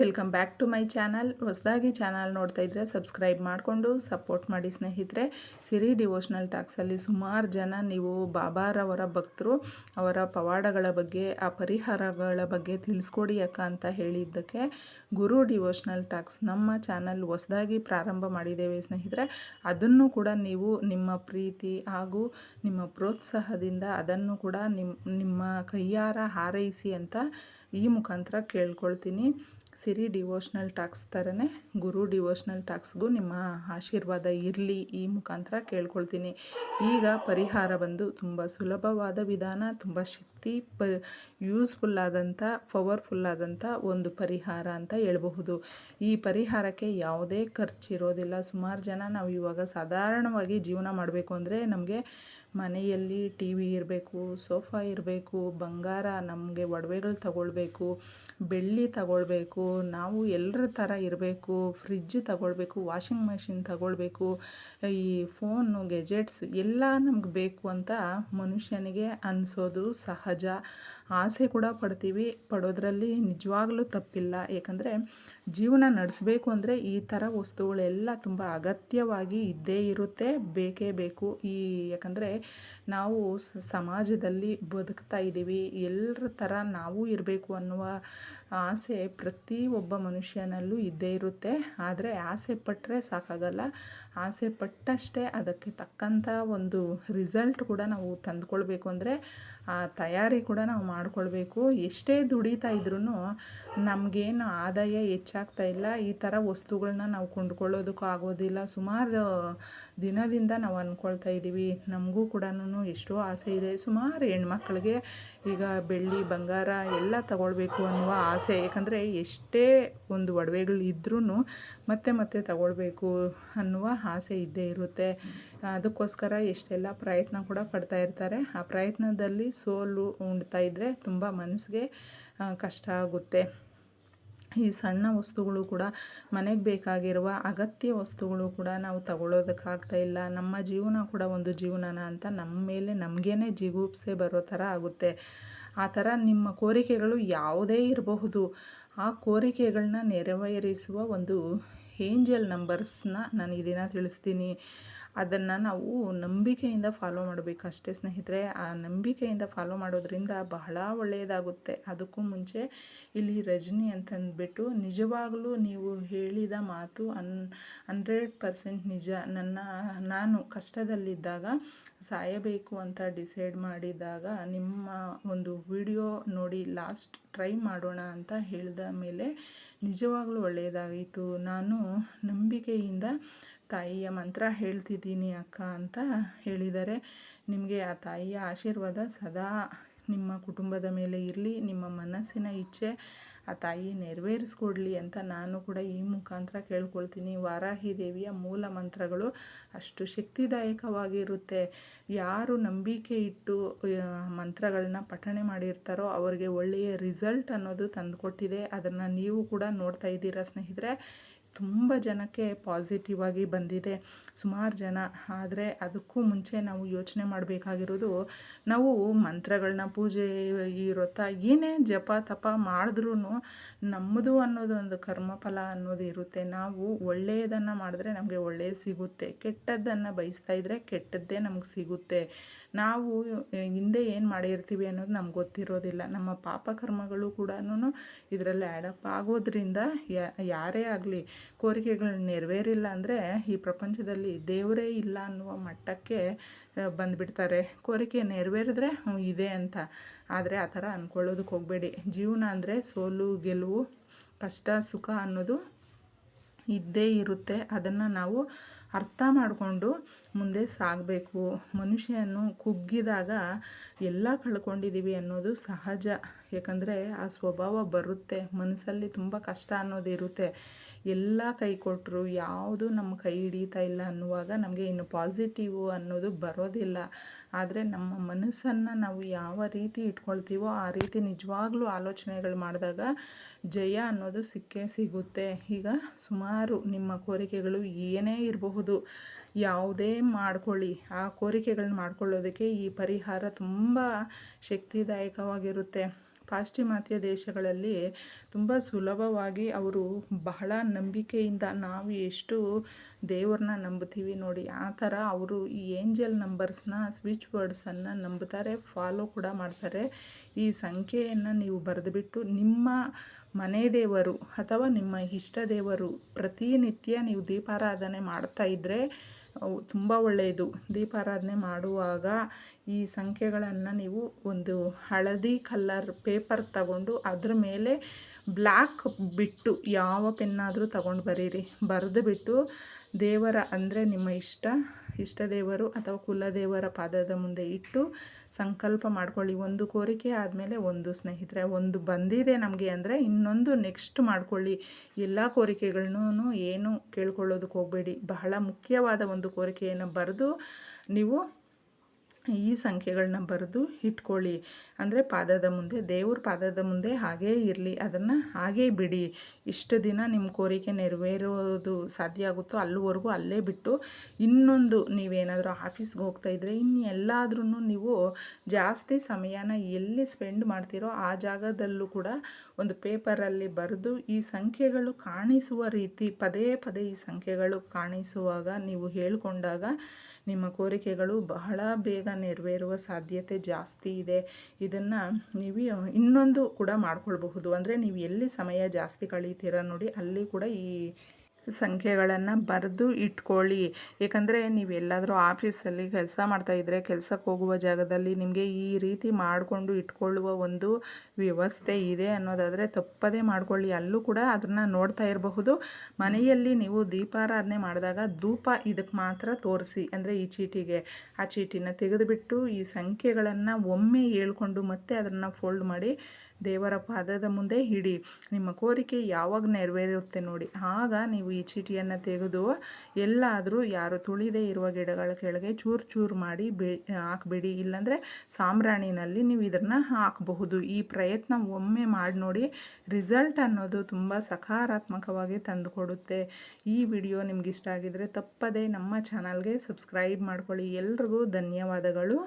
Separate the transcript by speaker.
Speaker 1: Welcome back to my channel. ಹೊಸದಾಗಿ channel ನೋಡ್ತಾ ಇದ್ದರೆ ಸಬ್ಸ್ಕ್ರೈಬ್ ಮಾಡಿಕೊಂಡು ಸಪೋರ್ಟ್ ಮಾಡಿ ಸ್ನೇಹಿತರೆ. ಸಿರಿ ಡಿವೋಷ್ನಲ್ ಟಾಕ್ಸಲ್ಲಿ ಸುಮಾರು ಜನ ನೀವು ಬಾಬಾರವರ ಭಕ್ತರು, ಅವರ ಪವಾಡಗಳ ಬಗ್ಗೆ, ಆ ಪರಿಹಾರಗಳ ಬಗ್ಗೆ ತಿಳಿಸ್ಕೊಡಿ ಅಕ್ಕ ಅಂತ ಹೇಳಿದ್ದಕ್ಕೆ ಗುರು ಡಿವೋಷ್ನಲ್ ಟಾಕ್ಸ್ ನಮ್ಮ ಚಾನಲ್ ಹೊಸದಾಗಿ ಪ್ರಾರಂಭ ಮಾಡಿದ್ದೇವೆ ಸ್ನೇಹಿತರೆ. ಅದನ್ನು ಕೂಡ ನೀವು ನಿಮ್ಮ ಪ್ರೀತಿ ಹಾಗೂ ನಿಮ್ಮ ಪ್ರೋತ್ಸಾಹದಿಂದ ಅದನ್ನು ಕೂಡ ನಿಮ್ಮ ನಿಮ್ಮ ಕೈಯಾರ ಹಾರೈಸಿ ಅಂತ ಈ ಮುಖಾಂತರ ಕೇಳ್ಕೊಳ್ತೀನಿ. ಸಿರಿ ಡಿವೋಷ್ನಲ್ ಟಾಕ್ಸ್ ಥರನೇ ಗುರು ಡಿವೋಷ್ನಲ್ ಟಾಕ್ಸ್ಗೂ ನಿಮ್ಮ ಆಶೀರ್ವಾದ ಇರಲಿ ಈ ಮುಖಾಂತರ ಕೇಳ್ಕೊಳ್ತೀನಿ. ಈಗ ಪರಿಹಾರ ಬಂದು ತುಂಬ ಸುಲಭವಾದ ವಿಧಾನ, ತುಂಬ ಶಕ್ತಿ, ಪ, ಯೂಸ್ಫುಲ್ ಆದಂಥ, ಪವರ್ಫುಲ್ ಆದಂಥ ಒಂದು ಪರಿಹಾರ ಅಂತ ಹೇಳಬಹುದು. ಈ ಪರಿಹಾರಕ್ಕೆ ಯಾವುದೇ ಖರ್ಚಿರೋದಿಲ್ಲ. ಸುಮಾರು ಜನ ನಾವು ಇವಾಗ ಸಾಧಾರಣವಾಗಿ ಜೀವನ ಮಾಡಬೇಕು ಅಂದರೆ ನಮಗೆ ಮನೆಯಲ್ಲಿ ಟಿ ವಿ ಇರಬೇಕು, ಸೋಫಾ ಇರಬೇಕು, ಬಂಗಾರ ನಮಗೆ ಒಡವೆಗಳು ತಗೊಳ್ಬೇಕು, ಬೆಳ್ಳಿ ತಗೊಳ್ಬೇಕು, ನಾವು ಎಲ್ಲರ ಥರ ಇರಬೇಕು ಫ್ರಿಜ್ ತಗೊಳ್ಬೇಕು, ವಾಷಿಂಗ್ ಮೆಷಿನ್ ತಗೊಳ್ಬೇಕು, ಈ ಫೋನು ಗೆಜೆಟ್ಸ್ ಎಲ್ಲ ನಮ್ಗೆ ಬೇಕು ಅಂತ ಮನುಷ್ಯನಿಗೆ ಅನಿಸೋದು ಸಹಜ. ಆಸೆ ಕೂಡ ಪಡ್ತೀವಿ, ಪಡೋದ್ರಲ್ಲಿ ನಿಜವಾಗ್ಲೂ ತಪ್ಪಿಲ್ಲ. ಏಕೆಂದರೆ ಜೀವನ ನಡೆಸಬೇಕು ಅಂದರೆ ಈ ಥರ ವಸ್ತುಗಳೆಲ್ಲ ತುಂಬ ಅಗತ್ಯವಾಗಿ ಇದ್ದೇ ಇರುತ್ತೆ. ಬೇಕೇ ಬೇಕು. ಈ ಯಾಕಂದರೆ ನಾವು ಸಮಾಜದಲ್ಲಿ ಬದುಕ್ತಾ ಇದ್ದೀವಿ. ಎಲ್ಲರ ಥರ ನಾವು ಇರಬೇಕು ಅನ್ನುವ ಆಸೆ ಪ್ರತಿ ಒಬ್ಬ ಮನುಷ್ಯನಲ್ಲೂ ಇದ್ದೇ ಇರುತ್ತೆ. ಆದರೆ ಆಸೆ ಪಟ್ಟರೆ ಸಾಕಾಗಲ್ಲ. ಆಸೆ ಪಟ್ಟಷ್ಟೇ ಅದಕ್ಕೆ ತಕ್ಕಂಥ ಒಂದು ರಿಸಲ್ಟ್ ಕೂಡ ನಾವು ತಂದುಕೊಳ್ಬೇಕು ಅಂದರೆ ಆ ತಯಾರಿ ಕೂಡ ನಾವು ಮಾಡಿಕೊಳ್ಬೇಕು. ಎಷ್ಟೇ ದುಡಿತಾ ಇದ್ರೂ ನಮಗೇನು ಆದಾಯ ಹೆಚ್ಚಾಗ್ತಾ ಇಲ್ಲ. ಈ ಥರ ವಸ್ತುಗಳನ್ನ ನಾವು ಕೊಂಡ್ಕೊಳ್ಳೋದಕ್ಕೂ ಆಗೋದಿಲ್ಲ. ಸುಮಾರು ದಿನದಿಂದ ನಾವು ಅಂದ್ಕೊಳ್ತಾ ಇದ್ದೀವಿ ನಮಗೂ ಕೂಡ ಎಷ್ಟೋ ಆಸೆ ಇದೆ. ಸುಮಾರು ಹೆಣ್ಮಕ್ಳಿಗೆ ಈಗ ಬೆಳ್ಳಿ, ಬಂಗಾರ ಎಲ್ಲ ತಗೊಳ್ಬೇಕು ಅನ್ನುವ ಆಸೆ. ಯಾಕಂದರೆ ಎಷ್ಟೇ ಒಂದು ಒಡವೆಗಳು ಇದ್ರೂ ಮತ್ತೆ ಮತ್ತೆ ತಗೊಳ್ಬೇಕು ಅನ್ನುವ ಆಸೆ ಇದ್ದೇ ಇರುತ್ತೆ. ಅದಕ್ಕೋಸ್ಕರ ಎಷ್ಟೆಲ್ಲ ಪ್ರಯತ್ನ ಕೂಡ ಪಡ್ತಾ ಇರ್ತಾರೆ. ಆ ಪ್ರಯತ್ನದಲ್ಲಿ ಸೋಲು ಉಣ್ತಾ ಇದ್ದರೆ ತುಂಬ ಮನಸ್ಸಿಗೆ ಕಷ್ಟ ಆಗುತ್ತೆ. ಈ ಸಣ್ಣ ವಸ್ತುಗಳು ಕೂಡ ಮನೆಗೆ ಬೇಕಾಗಿರುವ ಅಗತ್ಯ ವಸ್ತುಗಳು ಕೂಡ ನಾವು ತಗೊಳ್ಳೋದಕ್ಕಾಗ್ತಾ ಇಲ್ಲ. ನಮ್ಮ ಜೀವನ ಕೂಡ ಒಂದು ಜೀವನನ ಅಂತ ನಮ್ಮ ಮೇಲೆ ನಮಗೇನೆ ಜಿಗುಪ್ಸೆ ಬರೋ ಥರ ಆಗುತ್ತೆ. ಆ ಥರ ನಿಮ್ಮ ಕೋರಿಕೆಗಳು ಯಾವುದೇ ಇರಬಹುದು. ಆ ಕೋರಿಕೆಗಳನ್ನ ನೆರವೇರಿಸುವ ಒಂದು ಏಂಜಲ್ ನಂಬರ್ಸ್ನ ನಾನು ಈ ದಿನ ತಿಳಿಸ್ತೀನಿ. ಅದನ್ನು ನಾವು ನಂಬಿಕೆಯಿಂದ ಫಾಲೋ ಮಾಡಬೇಕು. ಅಷ್ಟೇ ಸ್ನೇಹಿತರೆ, ಆ ನಂಬಿಕೆಯಿಂದ ಫಾಲೋ ಮಾಡೋದ್ರಿಂದ ಬಹಳ ಒಳ್ಳೆಯದಾಗುತ್ತೆ ಅದಕ್ಕೂ ಮುಂಚೆ ಇಲ್ಲಿ ರಜನಿ ಅಂತಂದ್ಬಿಟ್ಟು ನಿಜವಾಗಲೂ ನೀವು ಹೇಳಿದ ಮಾತು ಅನ್, ಹಂಡ್ರೆಡ್ ಪರ್ಸೆಂಟ್ ನಿಜ. ನನ್ನ, ನಾನು ಕಷ್ಟದಲ್ಲಿದ್ದಾಗ ಸಾಯಬೇಕು ಅಂತ ಡಿಸೈಡ್ ಮಾಡಿದಾಗ ನಿಮ್ಮ ಒಂದು ವಿಡಿಯೋ ನೋಡಿ ಲಾಸ್ಟ್ ಟ್ರೈ ಮಾಡೋಣ ಅಂತ ಹೇಳಿದ ಮೇಲೆ ನಿಜವಾಗ್ಲೂ ಒಳ್ಳೆಯದಾಗಿತ್ತು ನಾನು ನಂಬಿಕೆಯಿಂದ ತಾಯಿಯ ಮಂತ್ರ ಹೇಳ್ತಿದ್ದೀನಿ ಅಕ್ಕ ಅಂತ ಹೇಳಿದ್ದಾರೆ ನಿಮಗೆ ಆ ತಾಯಿಯ ಆಶೀರ್ವಾದ ಸದಾ ನಿಮ್ಮ ಕುಟುಂಬದ ಮೇಲೆ ಇರಲಿ, ನಿಮ್ಮ ಮನಸ್ಸಿನ ಇಚ್ಛೆ ಆ ತಾಯಿ ನೆರವೇರಿಸ್ಕೊಡ್ಲಿ ಅಂತ ನಾನು ಕೂಡ ಈ ಮುಖಾಂತರ ಕೇಳ್ಕೊಳ್ತೀನಿ. ವಾರಾಹಿ ದೇವಿಯ ಮೂಲ ಮಂತ್ರಗಳು ಅಷ್ಟು ಶಕ್ತಿದಾಯಕವಾಗಿರುತ್ತೆ. ಯಾರು ನಂಬಿಕೆ ಇಟ್ಟು ಮಂತ್ರಗಳನ್ನ ಪಠಣೆ ಮಾಡಿರ್ತಾರೋ ಅವರಿಗೆ ಒಳ್ಳೆಯ ರಿಸಲ್ಟ್ ಅನ್ನೋದು ತಂದುಕೊಟ್ಟಿದೆ. ಅದನ್ನು ನೀವು ಕೂಡ ನೋಡ್ತಾ ಇದ್ದೀರಾ ಸ್ನೇಹಿತರೆ. ತುಂಬ ಜನಕ್ಕೆ ಪಾಸಿಟಿವ್ ಆಗಿ ಬಂದಿದೆ. ಸುಮಾರು ಜನ. ಆದರೆ ಅದಕ್ಕೂ ಮುಂಚೆ ನಾವು ಯೋಚನೆ ಮಾಡಬೇಕಾಗಿರೋದು, ನಾವು ಮಂತ್ರಗಳನ್ನ ಪೂಜೆ ಈ ವ್ರತ ಏನೇ ಜಪ ತಪ ಮಾಡಿದ್ರೂ ನಮ್ಮದು ಅನ್ನೋದು ಒಂದು ಕರ್ಮಫಲ ಅನ್ನೋದು ಇರುತ್ತೆ. ನಾವು ಒಳ್ಳೆಯದನ್ನು ಮಾಡಿದ್ರೆ ನಮಗೆ ಒಳ್ಳೆಯದು ಸಿಗುತ್ತೆ. ಕೆಟ್ಟದ್ದನ್ನು ಬಯಸ್ತಾ ಇದ್ದರೆ ಕೆಟ್ಟದ್ದೇ ನಮಗೆ ಸಿಗುತ್ತೆ. ನಾವು ಹಿಂದೆ ಏನು ಮಾಡಿರ್ತೀವಿ ಅನ್ನೋದು ನಮ್ಗೆ ಗೊತ್ತಿರೋದಿಲ್ಲ. ನಮ್ಮ ಪಾಪಕರ್ಮಗಳು ಕೂಡ ಇದರಲ್ಲಿ ಆ್ಯಡಪ್ ಆಗೋದ್ರಿಂದ ಯಾರೇ ಆಗಲಿ ಕೋರಿಕೆಗಳು ನೆರವೇರಿಲ್ಲ ಅಂದರೆ ಈ ಪ್ರಪಂಚದಲ್ಲಿ ದೇವರೇ ಇಲ್ಲ ಅನ್ನುವ ಮಟ್ಟಕ್ಕೆ ಬಂದುಬಿಡ್ತಾರೆ. ಕೋರಿಕೆ ನೆರವೇರಿದ್ರೆ ಇದೆ ಅಂತ. ಆದರೆ ಆ ಥರ ಅಂದ್ಕೊಳ್ಳೋದಕ್ಕೆ ಹೋಗಬೇಡಿ. ಜೀವನ ಅಂದರೆ ಸೋಲು, ಗೆಲುವು, ಕಷ್ಟ, ಸುಖ ಅನ್ನೋದು ಇದ್ದೇ ಇರುತ್ತೆ. ಅದನ್ನು ನಾವು ಅರ್ಥ ಮಾಡಿಕೊಂಡು ಮುಂದೆ ಸಾಗಬೇಕು. ಮನುಷ್ಯನು ಕುಗ್ಗಿದಾಗ ಎಲ್ಲ ಕಳ್ಕೊಂಡಿದ್ದೀವಿ ಅನ್ನೋದು ಸಹಜ. ಯಾಕಂದರೆ ಆ ಸ್ವಭಾವ ಬರುತ್ತೆ. ಮನಸ್ಸಲ್ಲಿ ತುಂಬ ಕಷ್ಟ ಅನ್ನೋದು ಇರುತ್ತೆ. ಎಲ್ಲ ಕೈ ಕೊಟ್ಟರು ಯಾವುದು ನಮ್ಮ ಕೈ ಹಿಡಿತಾ ಇಲ್ಲ ಅನ್ನುವಾಗ ನಮಗೆ ಇನ್ನು ಪಾಸಿಟಿವ್ ಅನ್ನೋದು ಬರೋದಿಲ್ಲ. ಆದರೆ ನಮ್ಮ ಮನಸ್ಸನ್ನು ನಾವು ಯಾವ ರೀತಿ ಇಟ್ಕೊಳ್ತೀವೋ ಆ ರೀತಿ ನಿಜವಾಗ್ಲೂ ಆಲೋಚನೆಗಳು ಮಾಡಿದಾಗ ಜಯ ಅನ್ನೋದು ಸಿಕ್ಕೇ ಸಿಗುತ್ತೆ. ಈಗ ಸುಮಾರು ನಿಮ್ಮ ಕೋರಿಕೆಗಳು ಏನೇ ಇರಬಹುದು ಯಾವುದೇ ಮಾಡ್ಕೊಳ್ಳಿ. ಆ ಕೋರಿಕೆಗಳನ್ನ ಮಾಡ್ಕೊಳ್ಳೋದಕ್ಕೆ ಈ ಪರಿಹಾರ ತುಂಬ ಶಕ್ತಿದಾಯಕವಾಗಿರುತ್ತೆ. ಪಾಶ್ಚಿಮಾತ್ಯ ದೇಶಗಳಲ್ಲಿ ತುಂಬ ಸುಲಭವಾಗಿ ಅವರು ಬಹಳ ನಂಬಿಕೆಯಿಂದ ನಾವು ಎಷ್ಟು ದೇವ್ರನ್ನ ನಂಬ್ತೀವಿ ನೋಡಿ, ಆ ಥರ ಅವರು ಈ ಏಂಜಲ್ ನಂಬರ್ಸ್ನ, ಸ್ವಿಚ್ ವರ್ಡ್ಸನ್ನು ನಂಬುತ್ತಾರೆ ಫಾಲೋ ಕೂಡ ಮಾಡ್ತಾರೆ. ಈ ಸಂಖ್ಯೆಯನ್ನು ನೀವು ಬರೆದುಬಿಟ್ಟು ನಿಮ್ಮ ಮನೆ ದೇವರು ಅಥವಾ ನಿಮ್ಮ ಇಷ್ಟ ದೇವರು ಪ್ರತಿನಿತ್ಯ ನೀವು ದೀಪಾರಾಧನೆ ಮಾಡ್ತಾ ಇದ್ದರೆ ತುಂಬ ಒಳ್ಳೆಯದು. ದೀಪಾರಾಧನೆ ಮಾಡುವಾಗ ಈ ಸಂಖ್ಯೆಗಳನ್ನು ನೀವು ಒಂದು ಹಳದಿ ಕಲ್ಲರ್ ಪೇಪರ್ ತಗೊಂಡು ಅದ್ರ ಮೇಲೆ ಬ್ಲ್ಯಾಕ್ ಬಿಟ್ಟು ಯಾವ ಪೆನ್ನಾದರೂ ತಗೊಂಡು ಬರೀರಿ. ಬರೆದು ಬಿಟ್ಟು ದೇವರ ಅಂದರೆ ನಿಮ್ಮ ಇಷ್ಟ. ಇಷ್ಟ ದೇವರು ಅಥವಾ ಕುಲದೇವರ ಪಾದದ ಮುಂದೆ ಇಟ್ಟು ಸಂಕಲ್ಪ ಮಾಡ್ಕೊಳ್ಳಿ. ಒಂದು ಕೋರಿಕೆ ಆದಮೇಲೆ ಒಂದು ಸ್ನೇಹಿತರೆ, ಒಂದು ಬಂದಿದೆ ನಮಗೆ ಅಂದರೆ ಇನ್ನೊಂದು ನೆಕ್ಸ್ಟ್ ಮಾಡ್ಕೊಳ್ಳಿ. ಎಲ್ಲ ಕೋರಿಕೆಗಳನ್ನೂ ಏನು ಕೇಳ್ಕೊಳ್ಳೋದಕ್ಕೆ ಹೋಗಬೇಡಿ. ಬಹಳ ಮುಖ್ಯವಾದ ಒಂದು ಕೋರಿಕೆಯನ್ನು ಬರೆದು ನೀವು ಈ ಸಂಖ್ಯೆಗಳನ್ನ ಬರೆದು ಇಟ್ಕೊಳ್ಳಿ. ಅಂದರೆ ಪಾದದ ಮುಂದೆ, ದೇವ್ರ ಪಾದದ ಮುಂದೆ ಹಾಗೇ ಇರಲಿ. ಅದನ್ನು ಹಾಗೇ ಬಿಡಿ. ಇಷ್ಟು ದಿನ ನಿಮ್ಮ ಕೋರಿಕೆ ನೆರವೇರೋದು ಸಾಧ್ಯ ಆಗುತ್ತೋ ಅಲ್ಲಿವರೆಗೂ ಅಲ್ಲೇ ಬಿಟ್ಟು ಇನ್ನೊಂದು ನೀವೇನಾದರೂ ಆಫೀಸ್ಗೆ ಹೋಗ್ತಾ ಇದ್ದರೆ ಇನ್ನು ಎಲ್ಲಾದ್ರೂ ನೀವು ಜಾಸ್ತಿ ಸಮಯನ ಎಲ್ಲಿ ಸ್ಪೆಂಡ್ ಮಾಡ್ತೀರೋ ಆ ಜಾಗದಲ್ಲೂ ಕೂಡ ಒಂದು ಪೇಪರಲ್ಲಿ ಬರೆದು ಈ ಸಂಖ್ಯೆಗಳು ಕಾಣಿಸುವ ರೀತಿ, ಪದೇ ಪದೇ ಈ ಸಂಖ್ಯೆಗಳು ಕಾಣಿಸುವಾಗ ನೀವು ಹೇಳಿಕೊಂಡಾಗ ನಿಮ್ಮ ಕೋರಿಕೆಗಳು ಬಹಳ ಬೇಗ ನೆರವೇರುವ ಸಾಧ್ಯತೆ ಜಾಸ್ತಿ ಇದೆ. ಇದನ್ನು ನೀವು ಇನ್ನೊಂದು ಕೂಡ ಮಾಡ್ಕೊಳ್ಬಹುದು. ಅಂದರೆ ನೀವು ಎಲ್ಲಿ ಸಮಯ ಜಾಸ್ತಿ ಕಳೀತೀರ ನೋಡಿ, ಅಲ್ಲಿ ಕೂಡ ಈ ಸಂಖ್ಯೆಗಳನ್ನು ಬರೆದು ಇಟ್ಕೊಳ್ಳಿ. ಏಕೆಂದರೆ ನೀವು ಎಲ್ಲಾದರೂ ಆಫೀಸಲ್ಲಿ ಕೆಲಸ ಮಾಡ್ತಾಯಿದ್ರೆ ಕೆಲಸಕ್ಕೆ ಹೋಗುವ ಜಾಗದಲ್ಲಿ ನಿಮಗೆ ಈ ರೀತಿ ಮಾಡಿಕೊಂಡು ಇಟ್ಕೊಳ್ಳುವ ಒಂದು ವ್ಯವಸ್ಥೆ ಇದೆ ಅನ್ನೋದಾದರೆ ತಪ್ಪದೇ ಮಾಡಿಕೊಳ್ಳಿ. ಅಲ್ಲೂ ಕೂಡ ಅದನ್ನು ನೋಡ್ತಾ ಇರಬಹುದು. ಮನೆಯಲ್ಲಿ ನೀವು ದೀಪಾರಾಧನೆ ಮಾಡಿದಾಗ ಧೂಪ ಇದಕ್ಕೆ ಮಾತ್ರ ತೋರಿಸಿ, ಅಂದರೆ ಈ ಚೀಟಿಗೆ. ಆ ಚೀಟಿನ ತೆಗೆದುಬಿಟ್ಟು ಈ ಸಂಖ್ಯೆಗಳನ್ನು ಒಮ್ಮೆ ಹೇಳ್ಕೊಂಡು ಮತ್ತೆ ಅದನ್ನು ಫೋಲ್ಡ್ ಮಾಡಿ ದೇವರ ಪಾದದ ಮುಂದೆ ಹಿಡಿ. ನಿಮ್ಮ ಕೋರಿಕೆ ಯಾವಾಗ ನೆರವೇರುತ್ತೆ ನೋಡಿ. ಆಗ ನೀವು ಈ ಚೀಟಿಯನ್ನು ತೆಗೆದು ಎಲ್ಲಾದರೂ ಯಾರು ತುಳಿದೇ ಇರುವ ಗಿಡಗಳ ಕೆಳಗೆ ಚೂರು ಚೂರು ಮಾಡಿ ಬಿ ಹಾಕಬೇಡಿ. ಇಲ್ಲಾಂದರೆ ಸಾಂಬ್ರಾಣಿನಲ್ಲಿ ನೀವು ಇದನ್ನು ಹಾಕಬಹುದು. ಈ ಪ್ರಯತ್ನ ಒಮ್ಮೆ ಮಾಡಿ ನೋಡಿ ರಿಸಲ್ಟ್ ಅನ್ನೋದು ತುಂಬ ಸಕಾರಾತ್ಮಕವಾಗಿ ತಂದುಕೊಡುತ್ತೆ. ಈ ವಿಡಿಯೋ ನಿಮ್ಗೆ ಇಷ್ಟ ಆಗಿದರೆ ತಪ್ಪದೇ ನಮ್ಮ ಚಾನಲ್ಗೆ ಸಬ್ಸ್ಕ್ರೈಬ್ ಮಾಡ್ಕೊಳ್ಳಿ. ಎಲ್ರಿಗೂ ಧನ್ಯವಾದಗಳು.